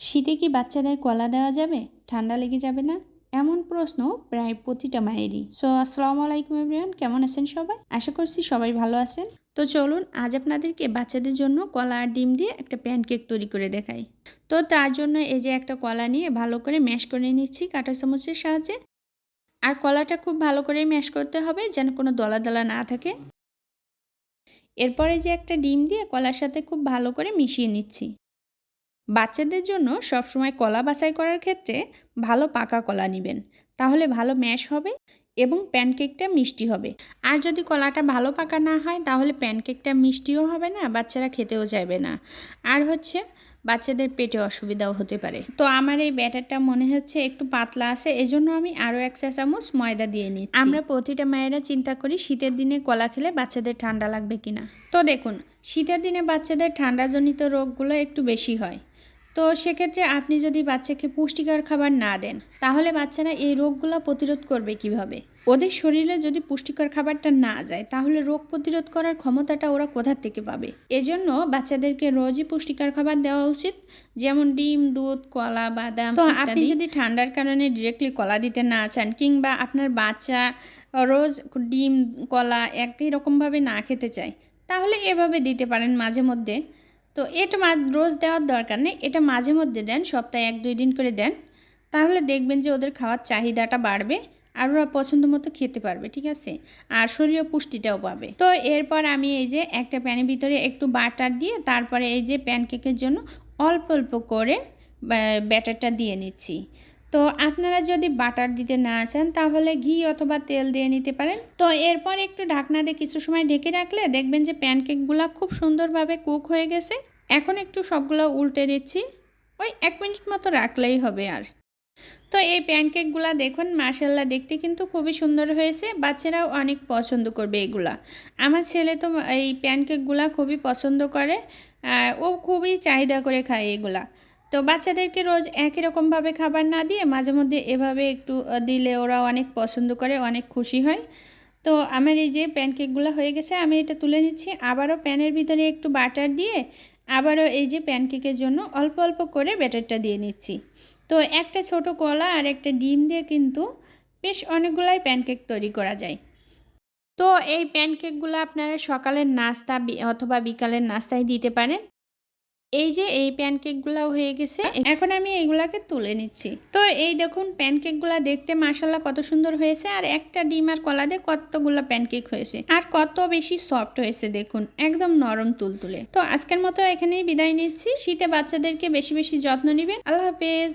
শীতে কি বাচ্চাদের কলা দেওয়া যাবে? ঠান্ডা লেগে যাবে না? এমন প্রশ্ন প্রায় প্রতিটা মায়েরই। সো আসসালামু আলাইকুম এভরিওয়ান কেমন আছেন সবাই? আশা করছি সবাই ভালো আছেন। তো চলুন, আজ আপনাদেরকে বাচ্চাদের জন্য কলা আর ডিম দিয়ে একটা প্যানকেক তৈরি করে দেখাই। তো তার জন্য এই যে একটা কলা নিয়ে ভালো করে ম্যাশ করে নিচ্ছি কাঁটা চামচের সাহায্যে। আর কলাটা খুব ভালো করে ম্যাশ করতে হবে যেন কোনো দলা দলা না থাকে। এরপরে যে একটা ডিম দিয়ে কলার সাথে খুব ভালো করে মিশিয়ে নিচ্ছি। বাচ্চাদের জন্য সবসময় কলা বাছাই করার ক্ষেত্রে ভালো পাকা কলা নেবেন। তাহলে ভালো ম্যাশ হবে এবং প্যানকেকটা মিষ্টি হবে। আর যদি কলাটা ভালো পাকা না হয়, তাহলে প্যানকেকটা মিষ্টিও হবে না, বাচ্চারা খেতেও চাইবে না। আর হচ্ছে বাচ্চাদের পেটে অসুবিধাও হতে পারে। তো আমার এই ব্যাটারটা মনে হচ্ছে একটু পাতলা আছে, এজন্য আমি আরও এক চা চামচ ময়দা দিয়ে নিই আমরা প্রতিটা মায়েরা চিন্তা করি শীতের দিনে কলা খেলে বাচ্চাদের ঠান্ডা লাগবে কিনা। তো দেখুন, শীতের দিনে বাচ্চাদের ঠান্ডাজনিত রোগগুলো একটু বেশি হয়। তো সেক্ষেত্রে আপনি যদি বাচ্চাকে পুষ্টিকর খাবার না দেন তাহলে বাচ্চারা এই রোগগুলো প্রতিরোধ করবে কীভাবে? ওদের শরীরে যদি পুষ্টিকর খাবারটা না যায় তাহলে রোগ প্রতিরোধ করার ক্ষমতাটা ওরা কোথা থেকে পাবে? এজন্য বাচ্চাদেরকে রোজই পুষ্টিকর খাবার দেওয়া উচিত যেমন ডিম দুধ কলা বাদাম তো আপনি যদি ঠান্ডার কারণে ডিরেক্টলি কলা দিতে না চান কিংবা আপনার বাচ্চা রোজ ডিম কলা একই রকমভাবে না খেতে চায় তাহলে এভাবে দিতে পারেন মাঝে মধ্যে। তো এটা মা রোজ দেওয়ার দরকার নেই, এটা মাঝে মধ্যে দেন, সপ্তাহে এক দুই দিন করে দেন। তাহলে দেখবেন যে ওদের খাওয়ার চাহিদাটা বাড়বে আর ওরা পছন্দ মতো খেতে পারবে, ঠিক আছে? আর শরীর পুষ্টিটাও পাবে। তো এরপর আমি এই যে একটা প্যানের ভিতরে একটু বাটার দিয়ে তারপরে এই যে প্যানকেকের জন্য অল্প অল্প করে ব্যাটারটা দিয়ে নিচ্ছি। তো আপনারা যদি বাটার দিতে না চান, তাহলে ঘি অথবা তেল দিয়ে নিতে পারেন। তো এরপর একটু ঢাকনা দিয়ে কিছু সময় ঢেকে রাখলে দেখবেন যে প্যানকেকগুলো খুব সুন্দরভাবে কুক হয়ে গেছে। এখন একটু সবগুলো উল্টে দিচ্ছি। ওই এক মিনিট মতো রাখলেই হবে আর। তো এই প্যানকেকগুলো দেখুন মার্শাল্লাহ দেখতে কিন্তু খুবই সুন্দর হয়েছে। বাচ্চারাও অনেক পছন্দ করবে এগুলা। আমার ছেলে তো এই প্যানকেকগুলো খুবই পছন্দ করে। ও খুবই চাহিদা করে খায় এগুলা। তো বাচ্চাদেরকে রোজ একই রকমভাবে খাবার না দিয়ে মাঝে মধ্যে এভাবে একটু দিলে ওরা অনেক পছন্দ করে, অনেক খুশি হয়। তো আমার এই যে প্যানকেকগুলো হয়ে গেছে, আমি এটা তুলে নিচ্ছি। আবারও প্যানের ভিতরে একটু বাটার দিয়ে আবারও এই যে প্যানকেকের জন্য অল্প অল্প করে ব্যাটারটা দিয়ে নিচ্ছি। তো একটা ছোট কলা আর একটা ডিম দিয়ে কিন্তু বেশ অনেকগুলাই প্যানকেক তৈরি করা যায়। তো এই প্যানকেকগুলো আপনারা সকালের নাস্তা অথবা বিকালের নাস্তায় দিতে পারেন। এই যে এই প্যানকেকগুলো হয়ে গেছে। এখন আমি এইগুলাকে তুলে নিচ্ছি। তো এই দেখুন প্যানকেকগুলো দেখতে মাসাল্লাহ কত সুন্দর হয়েছে, আর একটা ডিম আর কলা দিয়ে কতগুলো প্যানকেক হয়েছে। আর কত বেশি সফট হয়েছে দেখুন, একদম নরম তুলতুলে। তো আজকের মতো এখানেই বিদায় নিচ্ছি। শীতে বাচ্চাদেরকে বেশি বেশি যত্ন নিবেন। আল্লাহ হাফেজ।